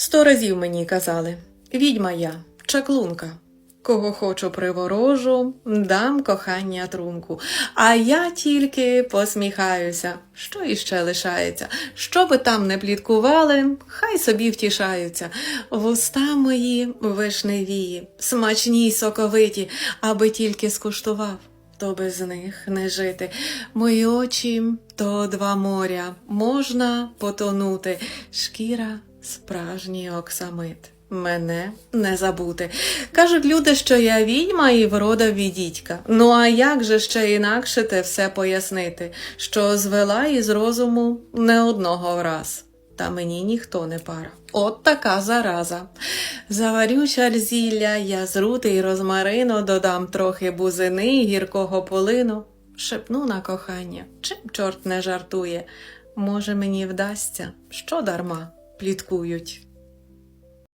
Сто разів мені казали відьма я, чаклунка. Кого хочу приворожу, дам кохання трунку. А я тільки посміхаюся. Що іще лишається? Що би там не пліткували, хай собі втішаються. Вуста мої вишневії, смачні й соковиті, аби тільки скуштував. То без них не жити. Мої очі то два моря, можна потонути. Шкіра справжній оксамит. Мене не забути. Кажуть люди, що я відьма і врода від дідька. Ну а як же ще інакше те все пояснити, що звела із розуму не одного раз. Та мені ніхто не пара. От така зараза. Заварю чарзілля, зілля, я з й розмарину додам трохи бузини й гіркого полину. Шепну на кохання, чим чорт не жартує. Може, мені вдасться, що дарма пліткують.